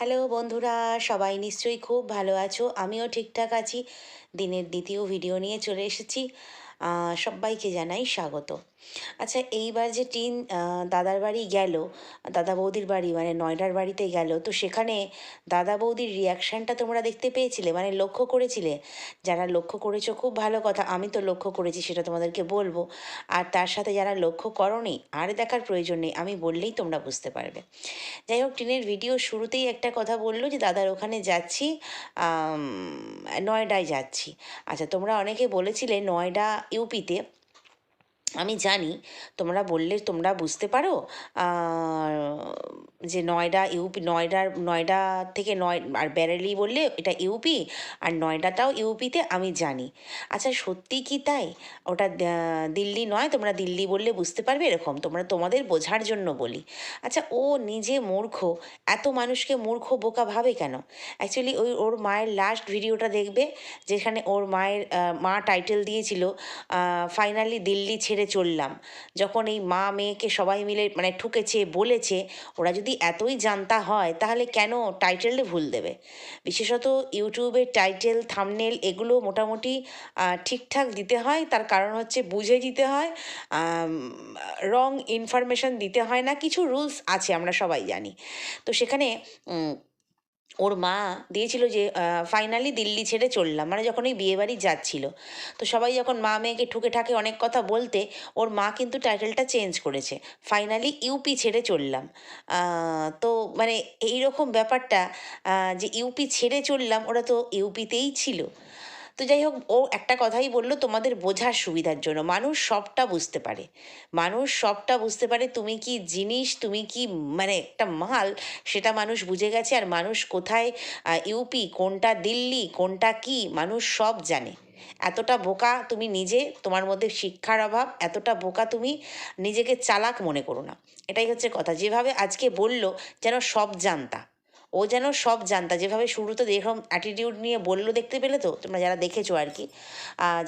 Hello বন্ধুরা, সবাই নিশ্চয়ই খুব ভালো আছো। আমিও ঠিকঠাক আছি। দিনের দ্বিতীয় ভিডিও নিয়ে চলে এসেছি। সবাইকে জানাই স্বাগত। আচ্ছা এইবার যে টিন দাদার বাড়ি গেল, দাদা বৌদির বাড়ি মানে নয়ডার বাড়িতে গেল, তো সেখানে দাদা বৌদির রিয়াকশানটা তোমরা দেখতে পেয়েছিলে? মানে লক্ষ্য করেছিলে? যারা লক্ষ্য করেছ, খুব ভালো কথা, আমি তো লক্ষ্য করেছি, সেটা তোমাদেরকে বলব। আর তার সাথে যারা লক্ষ্য করনি, আর দেখার প্রয়োজন নেই, আমি বললেই তোমরা বুঝতে পারবে। যাই হোক, টিনের ভিডিও শুরুতেই একটা কথা বলল যে, দাদার ওখানে যাচ্ছি নয়ডায় যাচ্ছি। আচ্ছা তোমরা অনেকে বলেছিলে নয়ডা, ইউপিতে আমি জানি তোমরা বললে তোমরা বুঝতে পারো। যে নয়ডা ইউপি নয়ডার নয়ডা থেকে নয়, আর ব্যারেলি বললে এটা ইউপি, আর নয়ডাটাও ইউপিতে আমি জানি। আচ্ছা সত্যি কি তাই? ওটা দিল্লি নয়, তোমরা দিল্লি বললে বুঝতে পারবে এরকম। তোমরা তোমাদের বোঝার জন্য বলি। আচ্ছা ও নিজে মূর্খ, এত মানুষকে মূর্খ বোকা ভাবে কেন? অ্যাকচুয়ালি ওই ওর মায়ের লাস্ট ভিডিওটা দেখবে, যেখানে ওর মায়ের মা টাইটেল দিয়েছিল ফাইনালি দিল্লি ছেড়ে চললাম। যখন এই মা মেয়েকে সবাই মিলে মানে ঠুকেছে, বলেছে, ওরা যদি এতই জানতা হয়, তাহলে কেন টাইটেলে ভুল দেবে? বিশেষত ইউটিউবের টাইটেল থামনেল এগুলো মোটামুটি ঠিকঠাক দিতে হয়। তার কারণ হচ্ছে বুঝে দিতে হয় রং ইনফরমেশন দিতে হয় না। কিছু রুলস আছে, আমরা সবাই জানি। তো সেখানে ওর মা দিয়েছিল যে ফাইনালি দিল্লি ছেড়ে চললাম। মানে যখন ওই বিয়েবাড়ি যাচ্ছিল। তো সবাই যখন মা মেয়েকে ঠুকে ঠাকে অনেক কথা বলতে, ওর মা কিন্তু টাইটেলটা চেঞ্জ করেছে। ফাইনালি ইউপি ছেড়ে চললাম। তো মানে এইরকম ব্যাপারটা যে ইউপি ছেড়ে চললাম, ওরা তো ইউপিতেই ছিল। তো যাই হোক, ও একটা কথাই বলল, তোমাদের বোঝার সুবিধার জন্য। মানুষ সবটা বুঝতে পারে। মানুষ সবটা বুঝতে পারে, তুমি কি জিনিস, তুমি কি মানে একটা মাল, সেটা মানুষ বুঝে গেছে। আর মানুষ কোথায় ইউপি, কোনটা দিল্লি, কোনটা কি, মানুষ সব জানে। এতটা বোকা তুমি নিজে, তোমার মধ্যে শিক্ষার অভাব, এতটা বোকা তুমি নিজেকে চালাক মনে করো না। এটাই হচ্ছে কথা। যেভাবে আজকে বলল, যেন সব জানতা। ও যেন সব জানতা। যেভাবে শুরুতে যেরকম অ্যাটিটিউড নিয়ে বলল, দেখতে পেলে তো? তোমরা যারা দেখেছ আর কি।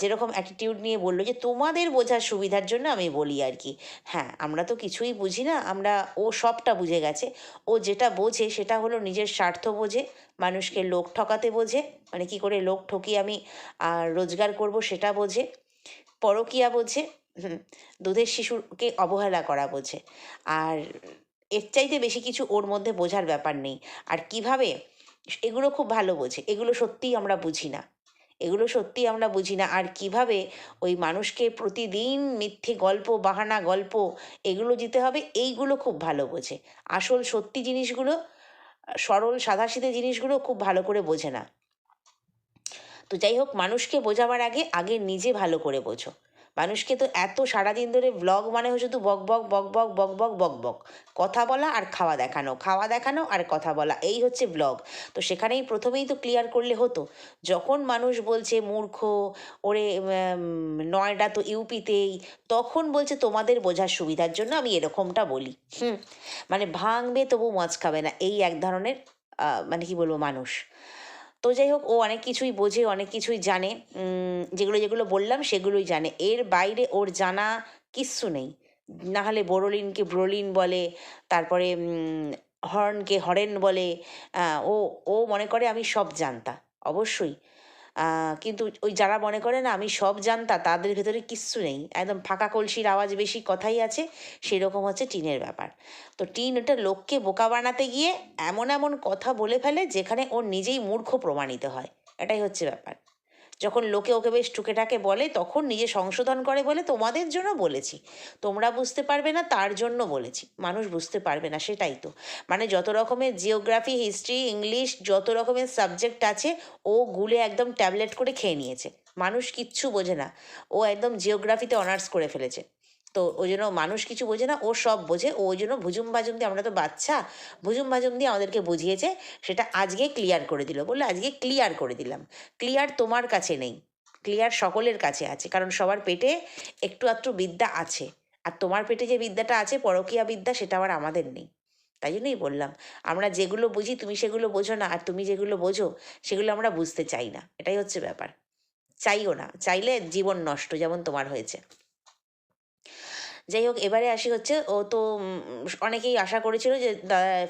যেরকম অ্যাটিটিউড নিয়ে বলল যে, তোমাদের বোঝার সুবিধার জন্য আমি বলি আর কি। হ্যাঁ আমরা তো কিছুই বুঝি না। আমরা, ও সবটা বুঝে গেছে। ও যেটা বোঝে, সেটা হলো নিজের স্বার্থ বোঝে, মানুষকে লোক ঠকাতে বোঝে। মানে কি করে লোক ঠকিয়ে আমি রোজগার করব সেটা বোঝে। পরকিয়া বোঝে। দুধের শিশুকে অবহেলা করা বোঝে। আর এর চাইতে বেশি কিছু ওর মধ্যে বোঝার ব্যাপার নেই। আর কীভাবে? এগুলো খুব ভালো বোঝে। এগুলো সত্যিই আমরা বুঝি না। এগুলো সত্যিই আমরা বুঝি না। আর কীভাবে ওই মানুষকে প্রতিদিন মিথ্যে গল্প, বাহানা গল্প এগুলো দিতে হবে, এইগুলো খুব ভালো বোঝে। আসল সত্যি জিনিসগুলো, সরল সাদাসিধে জিনিসগুলো খুব ভালো করে বোঝে না। তো যাই হোক, মানুষকে বোঝাবার আগে আগে নিজে ভালো করে বোঝো। মানুষকে তো এত সারাদিন ধরে ব্লগ মানে হচ্ছে শুধু বক বক বক বক বক বক বক বক। কথা বলা আর খাওয়া দেখানো খাওয়া দেখানো আর কথা বলা, এই হচ্ছে ব্লগ তো সেখানেই প্রথমেই তো ক্লিয়ার করলে হতো, যখন মানুষ বলছে মূর্খ, ওরে নয়ডা তো ইউপিতেই, তখন বলছে তোমাদের বোঝার সুবিধার জন্য আমি এরকমটা বলি। হুম মানে ভাঙবে তবু মজ খাবে না, এই এক ধরনের মানে কি বলব মানুষ। তো যাই হোক, ও অনেক কিছুই বোঝে, অনেক কিছুই জানে। যেগুলো যেগুলো বললাম সেগুলোই জানে। এর বাইরে ওর জানা কিচ্ছু নেই। না হলে বোরোলিনকে ব্রোলিন বলে, তারপরে হর্নকে হরেন বলে ও ও মনে করে আমি সব জানতা, অবশ্যই। কিন্তু ওই যারা মনে করে না আমি সব জানতা, তাদের ভেতরে কিচ্ছু নেই। একদম ফাঁকা কলসির আওয়াজ বেশি কথাই আছে, সেরকম হচ্ছে টিনের ব্যাপার। তো টিন ওটা লোককে বোকা বানাতে গিয়ে এমন এমন কথা বলে ফেলে, যেখানে ওর নিজেই মূর্খ প্রমাণিত হয়। এটাই হচ্ছে ব্যাপার। যখন লোকে ওকে বেশ টুকেটাকে বলে, তখন নিজে সংশোধন করে বলে, তোমাদের জন্য বলেছি। তোমরা বুঝতে পারবে না, তার জন্য বলেছি। মানুষ বুঝতে পারবে না, সেটাই তো। মানে যত রকমের জিওগ্রাফি, হিস্ট্রি, ইংলিশ, যত রকমের সাবজেক্ট আছে, ও গুলে একদম ট্যাবলেট করে খেয়ে নিয়েছে। মানুষ কিচ্ছু বোঝে না। ও একদম জিওগ্রাফিতে অনার্স করে ফেলেছে। তো ওই জন্য মানুষ কিছু বোঝে না, ও সব বোঝে। ও ওই জন্য ভুজুম বাজুম দিয়ে আমরা তো বাচ্চা ভুজুম বাজুম দিয়ে আমাদেরকে বুঝিয়েছে, সেটা আজকে ক্লিয়ার করে দিল। বলল, আজকে ক্লিয়ার করে দিলাম। ক্লিয়ার তোমার কাছে নেই। ক্লিয়ার সকলের কাছে আছে, কারণ সবার পেটে একটু আধটু বিদ্যা আছে। আর তোমার পেটে যে বিদ্যাটা আছে, পরকীয়া বিদ্যা, সেটা আবার আমাদের নেই। তাই জন্যই বললাম, আমরা যেগুলো বুঝি, তুমি সেগুলো বোঝো না, আর তুমি যেগুলো বোঝো, সেগুলো আমরা বুঝতে চাই না। এটাই হচ্ছে ব্যাপার। চাইও না, চাইলে জীবন নষ্ট, যেমন তোমার হয়েছে। যাই হোক এবারে আসি হচ্ছে, ও তো অনেকেই আশা করেছিল যে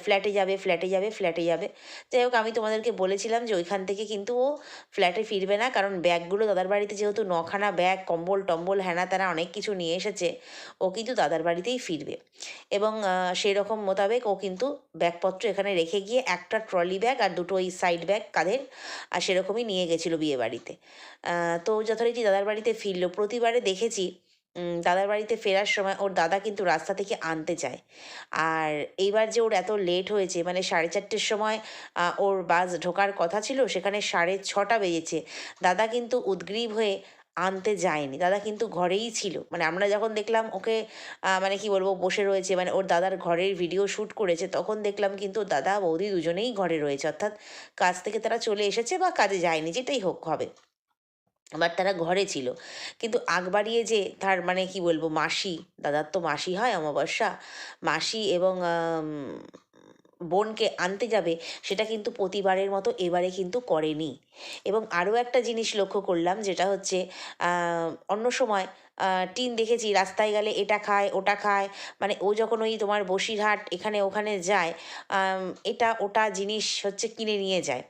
ফ্ল্যাটে যাবে ফ্ল্যাটে যাবে ফ্ল্যাটে যাবে। যাই হোক আমি তোমাদেরকে বলেছিলাম যে, ওইখান থেকে কিন্তু ও ফ্ল্যাটে ফিরবে না, কারণ ব্যাগগুলো দাদার বাড়িতে যেহেতু নখানা ব্যাগ, কম্বল, টম্বল হ্যানা তারা অনেক কিছু নিয়ে এসেছে, ও কিন্তু দাদার বাড়িতেই ফিরবে। এবং সেই রকম মোতাবেক ও কিন্তু ব্যাগপত্র এখানে রেখে গিয়ে একটা ট্রলি ব্যাগ আর দুটো ওই সাইড ব্যাগ কাঁধের, আর সেরকমই নিয়ে গেছিল বিয়ে বাড়িতে তো যথারীতি দাদার বাড়িতে ফিরলো। প্রতিবারে দেখেছি দাদার বাড়িতে ফেরার সময় ওর দাদা কিন্তু রাস্তা থেকে আনতে চায়। আর এইবার যে ওর এত লেট হয়েছে মানে সাড়ে চারটের সময় ওর বাস ঢোকার কথা ছিল, সেখানে সাড়ে ছটা বেজেছে। দাদা কিন্তু উদ্গ্রীব হয়ে আনতে যায়নি। দাদা কিন্তু ঘরেই ছিল। মানে আমরা যখন দেখলাম ওকে মানে কি বলব, বসে রয়েছে মানে ওর দাদার ঘরের ভিডিও শ্যুট করেছে, তখন দেখলাম কিন্তু দাদা, বৌদি দুজনেই ঘরে রয়েছে। অর্থাৎ কাজ থেকে তারা চলে এসেছে বা কাজে যায়নি, যেটাই হোক হবে। বাট তারা ঘরে ছিল। কিন্তু আগ বাড়িয়ে যে তার মানে কি বলব, মাসি, দাদার তো মাসি হয় অমাবস্যা, মাসি এবং বোনকে আনতে যাবে, সেটা কিন্তু প্রতিবারের মতো এবারে কিন্তু করেনি। এবং আরও একটা জিনিস লক্ষ্য করলাম, যেটা হচ্ছে অন্য সময় টিন দেখেছি, রাস্তায় গেলে এটা খায়, ওটা খায়। মানে ও যখন ওই তোমার বসিরহাট এখানে ওখানে যায় এটা ওটা জিনিস হচ্ছে কিনে নিয়ে যায়।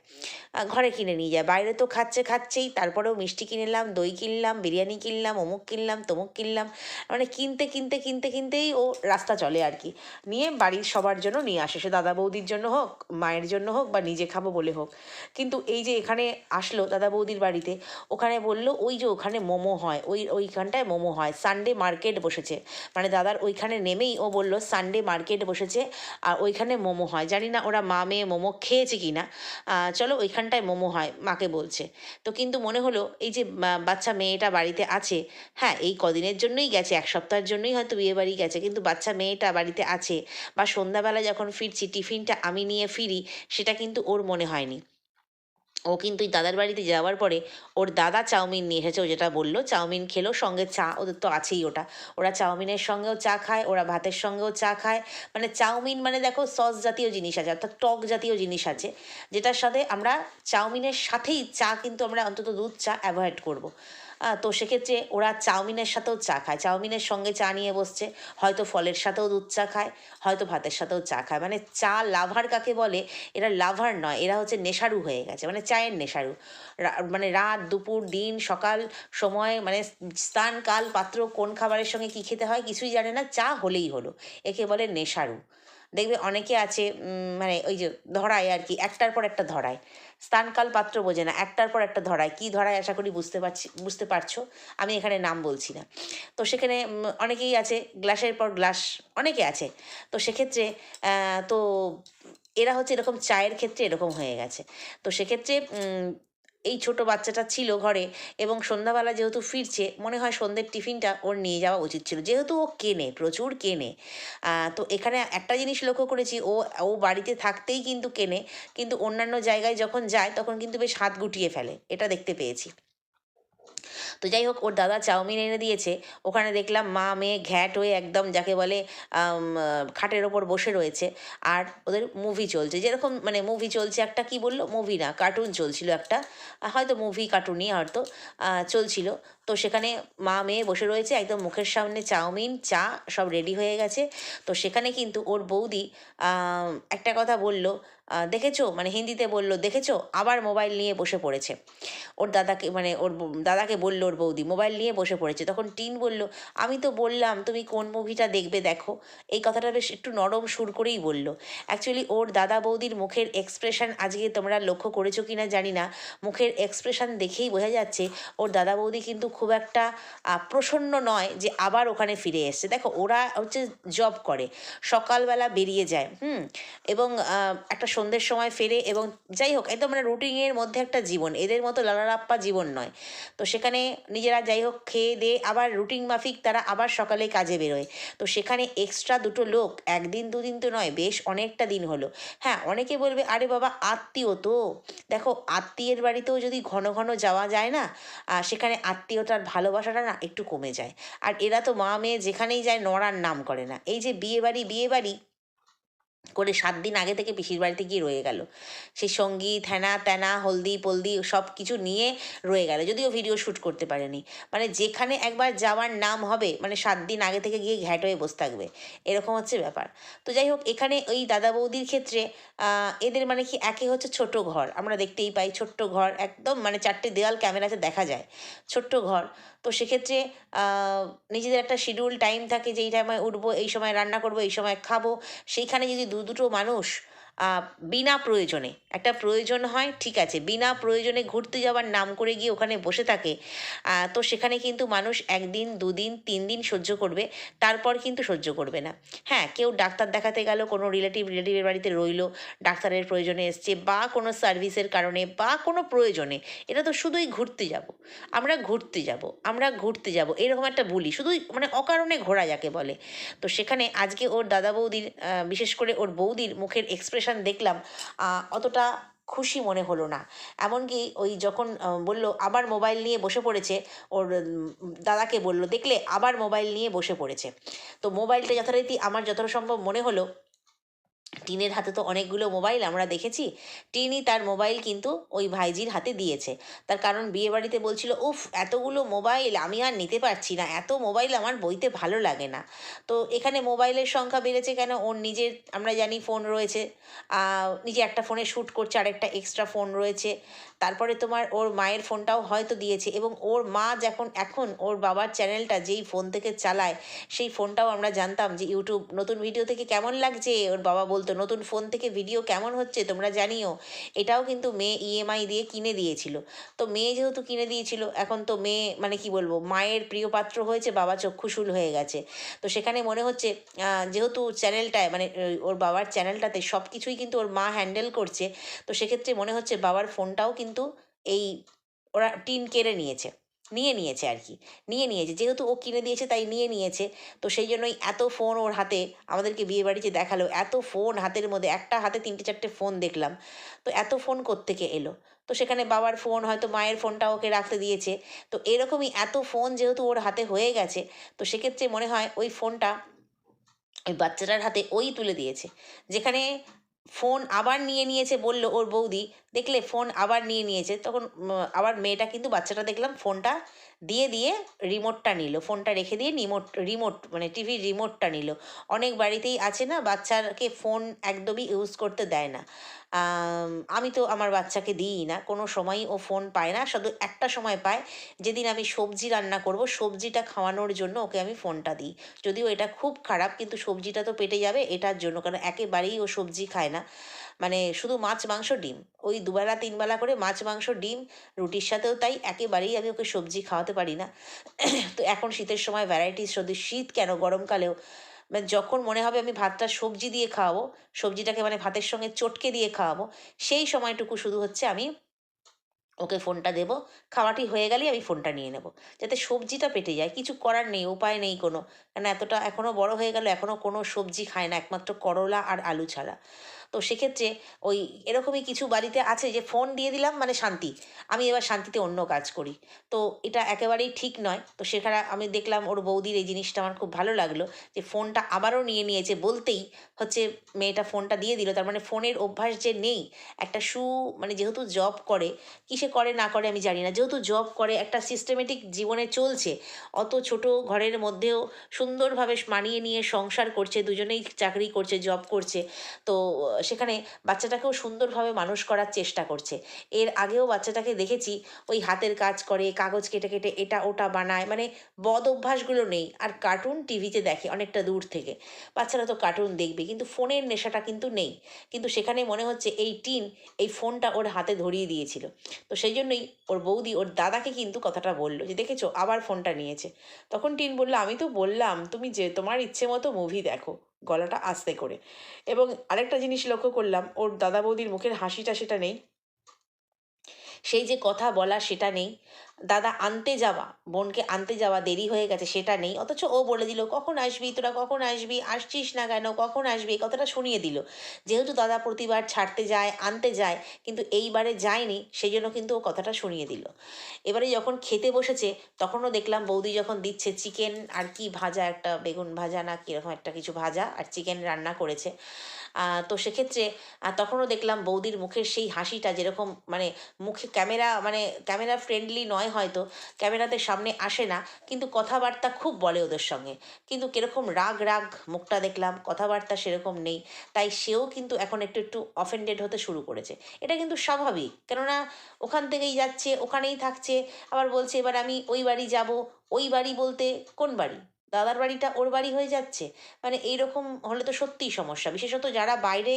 ঘরে কিনে নিয়ে যায়। বাইরে তো খাচ্ছে খাচ্ছেই, তারপরেও মিষ্টি কিনলাম, দই কিনলাম, বিরিয়ানি কিনলাম, অমুক কিনলাম, তমুক কিনলাম। মানে কিনতে কিনতে কিনতে, কিনতেই ও রাস্তা চলে আর কি। নিয়ে বাড়ির সবার জন্য নিয়ে আসে। সে দাদা বৌদির জন্য হোক, মায়ের জন্য হোক বা নিজে খাব বলে হোক। কিন্তু এই যে এখানে আসলো দাদা বৌদির বাড়িতে, ওখানে বলল, ওই যে ওখানে মোমো হয়, ওই, ওইখানটায় মোমো হয়। সানডে মার্কেট বসেছে। মানে দাদার ওইখানে নেমেই ও বলল সানডে মার্কেট বসেছে আর ওইখানে মোমো হয়। জানি না ওরা মা মেয়ে মোমো খেয়েছে কি না। চলো ওইখানটায় মোমো হয়, মাকে বলছে। তো কিন্তু মনে হলো, এই যে বাচ্চা মেয়েটা বাড়িতে আছে হ্যাঁ এই কদিনের জন্যই গেছে, এক সপ্তাহের জন্যই হয়তো বিয়ে বাড়ি গেছে, কিন্তু বাচ্চা মেয়েটা বাড়িতে আছে বা সন্ধ্যাবেলা যখন ফিরছি, টিফিনটা আমি নিয়ে ফিরি, সেটা কিন্তু ওর মনে হয়নি। ও কিন্তু দাদার বাড়িতে যাওয়ার পরে ওর দাদা চাউমিন নিয়ে এসেছে, ও যেটা বলল, চাউমিন খেলো, সঙ্গে চা, ওদের তো আছেই ওটা। ওরা চাউমিনের সঙ্গেও চা খায়, ওরা ভাতের সঙ্গেও চা খায়। মানে চাউমিন মানে দেখো সস জাতীয় জিনিস আছে, অর্থাৎ টক জাতীয় জিনিস আছে, যেটার সাথে আমরা চাউমিনের সাথেই চা কিন্তু আমরা অন্তত দুধ চা অ্যাভয়েড করব। তো সেক্ষেত্রে ওরা চাউমিনের সাথেও চা খায়। চাউমিনের সঙ্গে চা নিয়ে বসছে, হয়তো ফলের সাথেও দুধ চা খায়, হয়তো ভাতের সাথেও চা খায়। মানে চা লাভার কাকে বলে? এরা লাভার নয়, এরা হচ্ছে নেশারু হয়ে গেছে মানে চায়ের নেশারু। মানে রাত, দুপুর, দিন, সকাল, সময় মানে স্থান কাল, পাত্র, কোন খাবারের সঙ্গে কী খেতে হয় কিছুই জানে না, চা হলেই হলো। একে বলে নেশারু। দেখবে অনেকে আছে মানে ওই যে ধরায় আর কি, একটার পর একটা ধরায়। স্থানকাল পাত্র বোঝে না, একটার পর একটা ধরায়। কী ধরায় আশা করি বুঝতে পারছি, বুঝতে পারছ? আমি এখানে নাম বলছি না। তো সেখানে অনেকেই আছে, গ্লাসের পর গ্লাস, অনেকে আছে। তো সেক্ষেত্রে তো এরা হচ্ছে এরকম চায়ের ক্ষেত্রে এরকম হয়ে গেছে। তো সেক্ষেত্রে এই ছোট বাচ্চাটা ছিল ঘরে এবং সন্ধ্যাবেলা যেহেতু ফিরছে, মনে হয় সন্ধ্যের টিফিনটা ওর নিয়ে যাওয়া উচিত ছিল। যেহেতু ও কেনে, প্রচুর কেনে। তো এখানে একটা জিনিস লক্ষ্য করেছি, ও ও বাড়িতে থাকতেই কিন্তু কেনে, কিন্তু অন্যান্য জায়গায় যখন যায় তখন কিন্তু বেশ হাত গুটিয়ে ফেলে, এটা দেখতে পেয়েছি। তো যাই হোক, ওর দাদা চাউমিন এনে দিয়েছে। ওখানে দেখলাম মা, মেয়ে ঘ্যাট হয়ে একদম যাকে বলে খাটের ওপর বসে রয়েছে। আর ওদের মুভি চলছে। যেরকম মানে মুভি চলছে একটা, কি বলল? মুভি না কার্টুন চলছিল একটা। হয়তো মুভি কার্টুনই হয়তো চলছিল। তো সেখানে মা, মেয়ে বসে রয়েছে, একদম মুখের সামনে চাউমিন, চা সব রেডি হয়ে গেছে। তো সেখানে কিন্তু ওর বৌদি একটা কথা বলল দেখেছ? মানে হিন্দিতে বলল, দেখেছ? আবার মোবাইল নিয়ে বসে পড়েছে। ওর দাদাকে মানে ওর দাদাকে বলল ওর বৌদি, মোবাইল নিয়ে বসে পড়েছে। তখন টিন বলল, আমি তো বললাম, তুমি কোন মুভিটা দেখবে দেখো। এই কথাটা বেশ একটু নরম সুর করেই বলল। অ্যাকচুয়ালি ওর দাদা বৌদির মুখের এক্সপ্রেশন আজকে তোমরা লক্ষ্য করেছ কি না জানি না। মুখের এক্সপ্রেশন দেখেই বোঝা যাচ্ছে, ওর দাদা বৌদি কিন্তু খুব একটা প্রসন্ন নয় যে আবার ওখানে ফিরে এসছে। দেখো, ওরা হচ্ছে জব করে, সকালবেলা বেরিয়ে যায়, হুম? এবং একটা সন্ধ্যের সময় ফেরে এবং যাই হোক একদম মানে রুটিনের মধ্যে একটা জীবন। এদের মতো লালারাপ্পা জীবন নয়। তো সেখানে নিজেরা যাই হোক, খেয়ে দিয়ে আবার রুটিন মাফিক তারা আবার সকালে কাজে বেরোয়। তো সেখানে এক্সট্রা দুটো লোক, একদিন দুদিন তো নয়, বেশ অনেকটা দিন হলো। হ্যাঁ অনেকে বলবে, আরে বাবা, আত্মীয় তো? দেখো, আত্মীয়ের বাড়িতেও যদি ঘন ঘন যাওয়া যায় না সেখানে আত্মীয়তার ভালোবাসাটা না একটু কমে যায়। আর এরা তো মা মেয়ে যেখানেই যায় নড়ার নাম করে না। এই যে বিয়ে বাড়ি বিয়ে বাড়ি করে সাত দিন আগে থেকে পিসির বাড়িতে গিয়ে রয়ে গেল। সেই সংগীত হ্যানা ত্যানা হলদি, পলদি সব কিছু নিয়ে রয়ে গেল। যদিও ভিডিও শ্যুট করতে পারেনি। মানে যেখানে একবার যাওয়ার নাম হবে মানে সাত দিন আগে থেকে গিয়ে ঘ্যাট হয়ে বসে থাকবে। এরকম হচ্ছে ব্যাপার। তো যাই হোক, এখানে ওই দাদা বৌদির ক্ষেত্রে এদের মানে কি একে হচ্ছে ছোট ঘর। আমরা দেখতেই পাই ছোট্ট ঘর, একদম মানে চারটে দেওয়াল ক্যামেরাতে দেখা যায়। ছোট্ট ঘর। তো সেক্ষেত্রে নিজেদের একটা শিডিউল টাইম থাকে যে এই টাইমে উঠবো, এই সময় রান্না করব, এই সময় খাব। সেইখানে যদি দু দুটো মানুষ বিনা প্রয়োজনে। একটা প্রয়োজন হয়, ঠিক আছে, বিনা প্রয়োজনে ঘুরতে যাওয়ার নাম করে গিয়ে ওখানে বসে থাকে তো সেখানে কিন্তু মানুষ একদিন, দুদিন তিন দিন সহ্য করবে, তারপর কিন্তু সহ্য করবে না। হ্যাঁ কেউ ডাক্তার দেখাতে গেল, কোনো রিলেটিভ রিলেটিভের বাড়িতে রইল, ডাক্তারের প্রয়োজনে এসছে, বা কোনো সার্ভিসের কারণে, বা কোনো প্রয়োজনে, এটা তো শুধুই ঘুরতে যাব। আমরা ঘুরতে যাব, আমরা ঘুরতে যাব, এরকম একটা বলি, শুধুই মানে অকারণে ঘোরা যাকে বলে। তো সেখানে আজকে ওর দাদা বৌদির বিশেষ করে ওর বৌদির মুখের এক্সপ্রেশন দেখলাম অতটা খুশি মনে হলো না। এমনকি ওই যখন বলল আবার মোবাইল নিয়ে বসে পড়েছে, ওর দাদাকে বলল, দেখলে আবার মোবাইল নিয়ে বসে পড়েছে। তো মোবাইলটা যথারীতি আমার যথাসম্ভব সম্ভব মনে হলো টিনের হাতে তো অনেকগুলো মোবাইল আমরা দেখেছি, টিনই তার মোবাইল কিন্তু ওই ভাইজির হাতে দিয়েছে। তার কারণ বিয়ে বাড়িতে বলছিল, উফ, এতগুলো মোবাইল আমি আর নিতে পারছি না, এত মোবাইল আমার বইতে ভালো লাগে না। তো এখানে মোবাইলের সংখ্যা বেড়েছে কেন? ওর নিজের, আমরা জানি ফোন রয়েছে নিজে একটা ফোনে শ্যুট করছে আর একটা এক্সট্রা ফোন রয়েছে। তারপরে তোমার ওর মায়ের ফোনটাও হয়তো দিয়েছে এবং ওর মা যখন, এখন ওর বাবার চ্যানেলটা যেই ফোন থেকে চালায়, সেই ফোনটাও আমরা জানতাম যে ইউটিউব নতুন ভিডিও থেকে কেমন লাগছে? ওর বাবা বলতো, নতুন ফোন থেকে ভিডিও কেমন হচ্ছে তোমরা জানিও? এটাও কিন্তু মেয়ে ইএমআই দিয়ে কিনে দিয়েছিল। তো মেয়ে যেহেতু কিনে দিয়েছিল, এখন তো মেয়ে মানে কি বলব, মায়ের প্রিয় পাত্র হয়েছে, বাবা চক্ষুশূল হয়ে গেছে। তো সেখানে মনে হচ্ছে যেহেতু চ্যানেলটায় মানে ওর বাবার চ্যানেলটাতে সব কিছুই কিন্তু ওর মা হ্যান্ডেল করছে, তো সেক্ষেত্রে মনে হচ্ছে বাবার ফোনটাও কিন্তু এই ওরা টিন কেড়ে নিয়েছে। নিয়ে নিয়েছে আর কি। নিয়ে নিয়েছে। যেহেতু ও কিনে দিয়েছে, তাই নিয়ে নিয়েছে। তো সেই জন্যই এত ফোন ওর হাতে আমাদেরকে বিয়ে বাড়িতে দেখাল। এত ফোন হাতের মধ্যে, একটা হাতে তিনটে চারটে ফোন দেখলাম। তো এত ফোন কোত্থেকে এলো? তো সেখানে বাবার ফোন হয়তো মায়ের ফোনটা ওকে রাখতে দিয়েছে। তো এরকমই এত ফোন যেহেতু ওর হাতে হয়ে গেছে, তো সেক্ষেত্রে মনে হয় ওই ফোনটা ওই বাচ্চাটার হাতে ওই তুলে দিয়েছে। যেখানে ফোন আবার নিয়ে নিয়েছে বলল ওর বৌদি দেখলে ফোন আবার নিয়ে নিয়েছে। তখন আবার মেয়েটা কিন্তু বাচ্চাটা দেখলাম ফোনটা দিয়ে দিয়ে রিমোটটা নিল। ফোনটা রেখে দিয়ে রিমোট রিমোট মানে টিভির রিমোটটা নিল। অনেক বাড়িতেই আছে না, বাচ্চাকে ফোন একদমই ইউজ করতে দেয় না। আমি তো আমার বাচ্চাকে দিই না। কোনো সময়ই ও ফোন পায় না। শুধু একটা সময় পায়, যেদিন আমি সবজি রান্না করব, সবজিটা খাওয়ানোর জন্য ওকে আমি ফোনটা দিই। যদিও এটা খুব খারাপ, কিন্তু সবজিটা তো পেটে যাবে এটার জন্য। কারণ একেবারেই ও সবজি খায় না। মানে শুধু মাছ, মাংস, ডিম। ওই দুবেলা, তিনবেলা করে মাছ, মাংস, ডিম, রুটির সাথেও তাই। একেবারেই আমি ওকে সবজি খাওয়াতে পারি না। তো এখন শীতের সময় ভ্যারাইটিস শুধু শীত কেন গরমকালেও মানে যখন মনে হবে আমি ভাতটা সবজি দিয়ে খাওয়াবো, সবজিটাকে মানে ভাতের সঙ্গে চটকে দিয়ে খাওয়াবো, সেই সময়টুকু শুধু হচ্ছে আমি ওকে ফোনটা দেবো। খাওয়াটি হয়ে গেলেই আমি ফোনটা নিয়ে নেব। যাতে সবজিটা পেটে যায়। কিছু করার নেই, উপায় নেই কোনো। কারণ এতটা এখনও বড় হয়ে গেল এখনও কোনো সবজি খায় না। একমাত্র করলা আর আলু ছাড়া। তো সেক্ষেত্রে ওই এরকমই কিছু বাড়িতে আছে যে ফোন দিয়ে দিলাম মানে শান্তি। আমি এবার শান্তিতে অন্য কাজ করি। তো এটা একেবারেই ঠিক নয়। তো সেখানে আমি দেখলাম ওর বৌদির এই জিনিসটা আমার খুব ভালো লাগল যে ফোনটা আবারও নিয়ে নিয়েছে বলতেই হচ্ছে মেয়েটা ফোনটা দিয়ে দিল। তার মানে ফোনের অভ্যাস যে নেই, একটা সু মানে যেহেতু জব করে, কিসে করে না করে আমি জানি না। যেহেতু জব করে, একটা সিস্টেমেটিক জীবনে চলছে, অত ছোট ঘরের মধ্যেও সুন্দরভাবে মানিয়ে নিয়ে সংসার করছে, দুজনেই চাকরি করছে জব করছে, তো সেখানে বাচ্চাটাকেও সুন্দরভাবে মানুষ করার চেষ্টা করছে। এর আগেও বাচ্চাটাকে দেখেছি, ওই হাতের কাজ করে, কাগজ কেটে কেটে এটা ওটা বানায় মানে বদ অভ্যাসগুলো নেই, আর কার্টুন টিভিতে দেখে অনেকটা দূর থেকে। বাচ্চারা তো কার্টুন দেখবে, কিন্তু ফোনের নেশাটা কিন্তু নেই। কিন্তু সেখানে মনে হচ্ছে এই টিন, এই ফোনটা ওর হাতে ধরিয়ে দিয়েছিল। তো সেই জন্যই ওর বৌদি, ওর দাদাকে কিন্তু কথাটা বলল যে, দেখেছ, আবার ফোনটা নিয়েছে। তখন টিন বলল, আমি তো বললাম, তুমি যে তোমার ইচ্ছে মতো মুভি দেখো। গলাটা আস্তে করে। এবং আরেকটা জিনিস লক্ষ্য করলাম, ওর দাদা বৌদির মুখের হাসিটা সেটা নেই। সেই যে কথা বলা সেটা নেই। দাদা আনতে যাওয়া, বোনকে আনতে যাওয়া দেরি হয়ে গেছে সেটা নেই। অথচ ও বলে দিল, কখন আসবি তোরা, কখন আসবি? আসছিস না কেন? কখন আসবি? এই কথাটা শুনিয়ে দিল। যেহেতু দাদা প্রতিবার ছাড়তে যায়, আনতে যায়, কিন্তু এইবারে যায়নি, সেই জন্য কিন্তু ও কথাটা শুনিয়ে দিল। এবারে যখন খেতে বসেছে, তখনও দেখলাম বৌদি যখন দিচ্ছে চিকেন, আর কি ভাজা, একটা বেগুন ভাজা না কীরকম একটা কিছু ভাজা, আর চিকেন রান্না করেছে। তো সেক্ষেত্রে তখনও দেখলাম বৌদির মুখের সেই হাসিটা যেরকম মানে মুখে ক্যামেরা মানে ক্যামেরা ফ্রেন্ডলি নয় হয়তো, ক্যামেরাতে সামনে আসে না, কিন্তু কথাবার্তা খুব বলে ওদের সঙ্গে। কিন্তু কীরকম রাগ রাগ মুখটা দেখলাম, কথাবার্তা সেরকম নেই, তাই সেও কিন্তু এখন একটু একটু অফেন্ডেড হতে শুরু করেছে। এটা কিন্তু স্বাভাবিক, কেননা ওখান থেকেই যাচ্ছে, ওখানেই থাকছে, আবার বলছে এবার আমি ওই বাড়ি যাব, ওই বাড়ি বলতে কোন বাড়ি? দাদার বাড়িটা ওর বাড়ি হয়ে যাচ্ছে। মানে এইরকম হলে তো সত্যিই সমস্যা। বিশেষত যারা বাইরে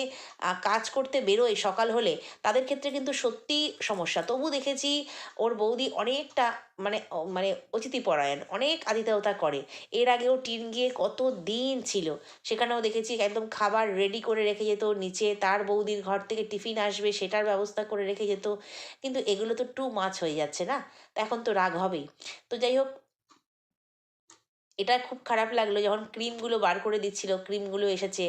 কাজ করতে বেরোয় সকাল হলে, তাদের ক্ষেত্রে কিন্তু সত্যিই সমস্যা। তবু দেখেছি ওর বৌদি অনেকটা মানে মানে অতিথিপরায়ণ, অনেক আতিথেয়তা করে। এর আগেও টিন গিয়ে কত দিন ছিল। সেখানেও দেখেছি একদম খাবার রেডি করে রেখে যেত, নিচে তার বৌদির ঘর থেকে টিফিন আসবে, সেটার ব্যবস্থা করে রেখে যেত। কিন্তু এগুলো তো টু মাছ হয়ে যাচ্ছে না? এখন তো রাগ হবেই। তো যাই হোক এটা খুব খারাপ লাগল যখন ক্রিমগুলো বার করে দিচ্ছিল, ক্রিমগুলো এসেছে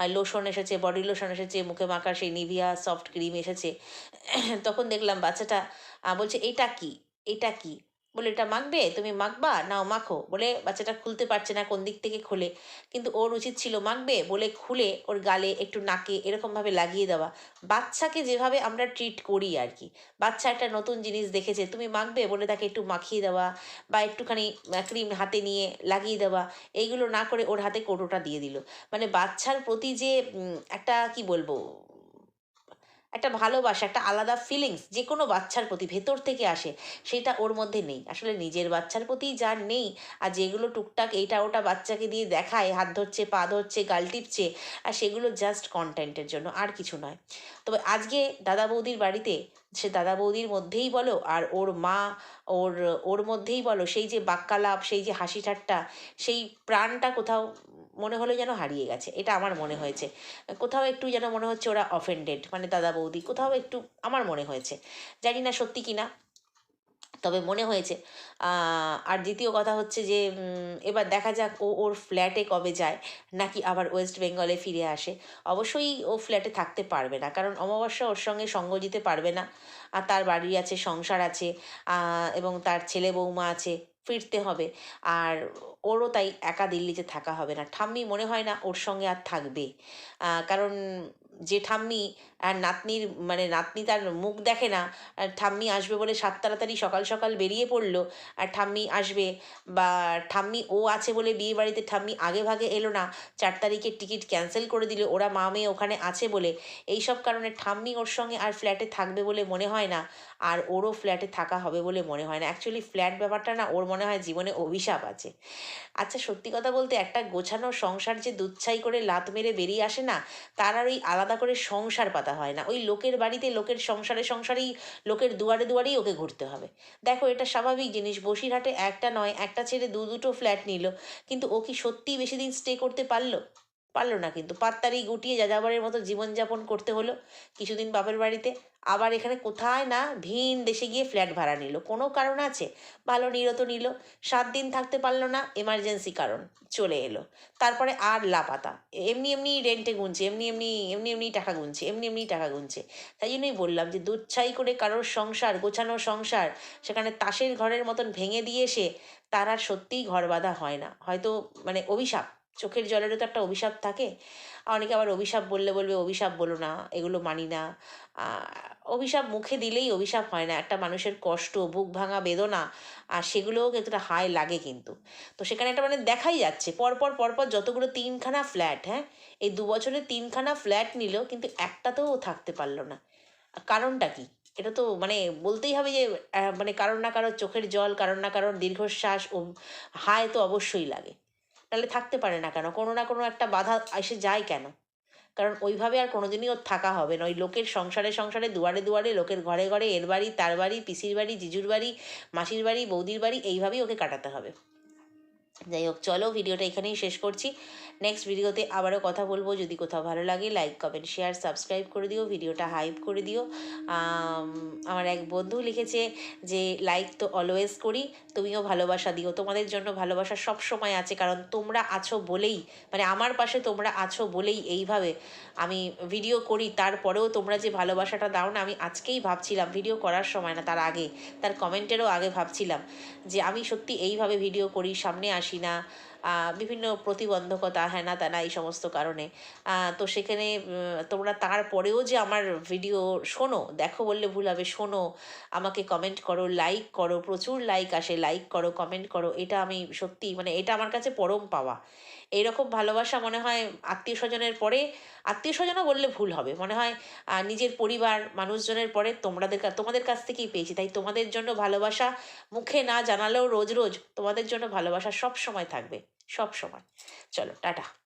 আর লোশন এসেছে বডি লোশন এসেছে, মুখে মাখা সেই নিভিয়া সফট ক্রিম এসেছে। তখন দেখলাম বাচ্চাটা বলছে, এটা কি? এটা কি? বলে, এটা মাখবে? তুমি মাখবা? নাও, মাখো। বলে বাচ্চাটা খুলতে পারছে না, কোন দিক থেকে খোলে। কিন্তু ওর উচিত ছিল মাখবে বলে খুলে ওর গালে একটু নাকে এরকমভাবে লাগিয়ে দেওয়া। বাচ্চাকে যেভাবে আমরা ট্রিট করি আর কি বাচ্চা একটা নতুন জিনিস দেখেছে, তুমি মাখবে? বলে তাকে একটু মাখিয়ে দেওয়া বা একটুখানি ক্রিম হাতে নিয়ে লাগিয়ে দেওয়া। এইগুলো না করে ওর হাতে কৌটোটা দিয়ে দিল। মানে বাচ্চার প্রতি যে একটা, কি বলব একটা ভালোবাসা, একটা আলাদা ফিলিংস যে কোনো বাচ্চার প্রতি ভেতর থেকে আসে, সেটা ওর মধ্যে নেই। আসলে নিজের বাচ্চার প্রতি যার নেই, আর যেগুলো টুকটাক এইটা ওটা বাচ্চাকে দিয়ে দেখায়, হাত ধরছে, পা ধরছে, গাল টিপছে, আর সেগুলো জাস্ট কন্টেন্টের জন্য, আর কিছু নয়। তবে আজকে দাদা বৌদির বাড়িতে, সে দাদা বৌদির মধ্যেই বলো, আর ওর মা, ওর ওর মধ্যেই বলো, সেই যে বাক্যালাপ, সেই যে হাসি ঠাট্টা, সেই প্রাণটা কোথাও মনে হলো যেন হারিয়ে গেছে, এটা আমার মনে হয়েছে। কোথাও একটু যেন মনে হচ্ছে ওরা অফেন্ডেড মানে দাদা বৌদি, কোথাও একটু আমার মনে হয়েছে। জানি না সত্যি কি না তবে মনে হয়েছে। আর দ্বিতীয় কথা হচ্ছে যে এবার দেখা যাক ও, ওর ফ্ল্যাটে কবে যায়, নাকি আবার ওয়েস্ট বেঙ্গলে ফিরে আসে। অবশ্যই ও ফ্ল্যাটে থাকতে পারবে না, কারণ অমাবস্যা ওর সঙ্গে সঙ্গ দিতে পারবে না। আর তার বাড়ি আছে, সংসার আছে এবং তার ছেলে বৌমা আছে ফিরতে হবে। আর ওরও তাই একা দিল্লিতে থাকা হবে না। ঠাম্মি মনে হয় না ওর সঙ্গে আর থাকবে। কারণ যে ঠাম্মি আর নাতনির মানে নাতনি তার মুখ দেখে না, আর ঠাম্মি আসবে বলে সাত তাড়াতাড়ি সকাল সকাল বেরিয়ে পড়ল, আর ঠাম্মি আসবে বা ঠাম্মি ও আছে বলে বিয়ে বাড়িতে ঠাম্মি আগে ভাগে এলো না, চার তারিখের টিকিট ক্যান্সেল করে দিল, ওরা মা মেয়ে ওখানে আছে বলে। এই সব কারণে ঠাম্মি ওর সঙ্গে আর ফ্ল্যাটে থাকবে বলে মনে হয় না, আর ওরও ফ্ল্যাটে থাকা হবে বলে মনে হয় না। অ্যাকচুয়ালি ফ্ল্যাট ব্যাপারটা না ওর মনে হয় জীবনে অভিশাপ আছে। আচ্ছা সত্যি কথা বলতে একটা গোছানো সংসার যে দুচ্ছাই করে লাত মেরে বেরিয়ে আসে না, তার আর ওই আলাদা করে সংসার পাতা হয় না। ওই লোকের বাড়িতে লোকের সংসারে সংসারেই লোকের দুয়ারে দুয়ারেই ওকে ঘুরতে হবে। দেখো, এটা স্বাভাবিক জিনিস। বসিরহাটে একটা নয়, একটা ছেড়ে দু দুটো ফ্ল্যাট নিল। কিন্তু ও কি সত্যিই বেশি দিন স্টে করতে পারল? পারল না কিন্তু। পাত্তারি গুটিয়ে যাযাবরের মতো জীবনযাপন করতে হলো কিছুদিন বাপের বাড়িতে। আবার এখানে কোথায় না ভিন দেশে গিয়ে ফ্ল্যাট ভাড়া নিল। কোনো কারণ আছে? ভালো নিরত নিল। সাত দিন থাকতে পারল না। এমার্জেন্সি কারণ। চলে এলো। তারপরে আর লাপাতা। এমনি এমনি রেন্টে গুনছে। এমনি এমনি এমনি এমনি টাকা গুনছে। এমনি এমনি টাকা গুনছে। তাই জন্যই বললাম যে দুচ্ছাই করে কারোর সংসার, গোছানো সংসার, সেখানে তাসের ঘরের মতন ভেঙে দিয়ে এসে তার আর সত্যিই ঘর বাঁধা হয় না। হয়তো মানে অভিশাপ। চোখের জলেরও তো একটা অভিশাপ থাকে। অনেকে আবার অভিশাপ বললে বলবে, অভিশাপ বলো না, এগুলো মানি না। অভিশাপ মুখে দিলেই অভিশাপ হয় না। একটা মানুষের কষ্ট, বুক ভাঙা, বেদনা, আর সেগুলোও কিছুটা হাই লাগে কিন্তু। তো সেখানে একটা মানে দেখাই যাচ্ছে। পরপর পরপর যতগুলো তিনখানা ফ্ল্যাট হ্যাঁ এই দু বছরে তিনখানা ফ্ল্যাট নিল, কিন্তু একটাতেও থাকতে পারল না। কারণটা কি? এটা তো মানে বলতেই হবে যে মানে কারোর না কারোর চোখের জল, কারোর না কারোর দীর্ঘশ্বাস ও হায় তো অবশ্যই লাগে। তাহলে থাকতে পারে না কেন? কোনো না কোনো একটা বাধা এসে যায় কেন? কারণ ওইভাবে আর কোনোদিনই ওর থাকা হবে না। ওই লোকের সংসারে সংসারে, দুয়ারে দুয়ারে, লোকের ঘরে ঘরে, এর বাড়ি, তার বাড়ি, পিসির বাড়ি, জিজুর বাড়ি, মাসির বাড়ি, বৌদির বাড়ি, এইভাবেই ওকে কাটাতে হবে। যাই হোক, চলো ভিডিওটা এখানেই শেষ করছি। নেক্সট ভিডিওতে আবারও কথা বলব। যদি কোথাও ভালো লাগে লাইক কমেন্ট শেয়ার সাবস্ক্রাইব করে দিও, ভিডিওটা হাইপ করে দিও। আমার এক বন্ধু লিখেছে যে লাইক তো অলওয়েজ করি, তুমিও ভালোবাসা দিও। তোমাদের জন্য ভালোবাসা সব সময় আছে, কারণ তোমরা আছো বলেই মানে আমার পাশে তোমরা আছো বলেই এইভাবে আমি ভিডিও করি। তারপরেও তোমরা যে ভালোবাসাটা দাও না, আমি আজকেই ভাবছিলাম ভিডিও করার সময় না, তার আগে, তার কমেন্টেরও আগে ভাবছিলাম যে, আমি সত্যি এইভাবে ভিডিও করি, সামনে আসি না বিভিন্ন প্রতিবন্ধকতা হ্যানা ত্যানা এই সমস্ত কারণে। তো সেখানে তোমরা তারপরেও যে আমার ভিডিও শোনো, দেখো বললে ভুল হবে, শোনো, আমাকে কমেন্ট করো লাইক করো, প্রচুর লাইক আসে লাইক করো কমেন্ট করো, এটা আমি সত্যি মানে এটা আমার কাছে পরম পাওয়া। এইরকম ভালোবাসা মনে হয় আত্মীয় স্বজনের পরে, আত্মীয় স্বজনও বললে ভুল হবে। মনে হয় নিজের পরিবার, মানুষজনের পরে তোমাদের তোমাদের কাছ থেকেই পেয়েছি। তাই তোমাদের জন্য ভালোবাসা মুখে না জানালেও রোজ রোজ তোমাদের জন্য ভালোবাসা সব সময় থাকবে। সব সময় চলো, টাটা।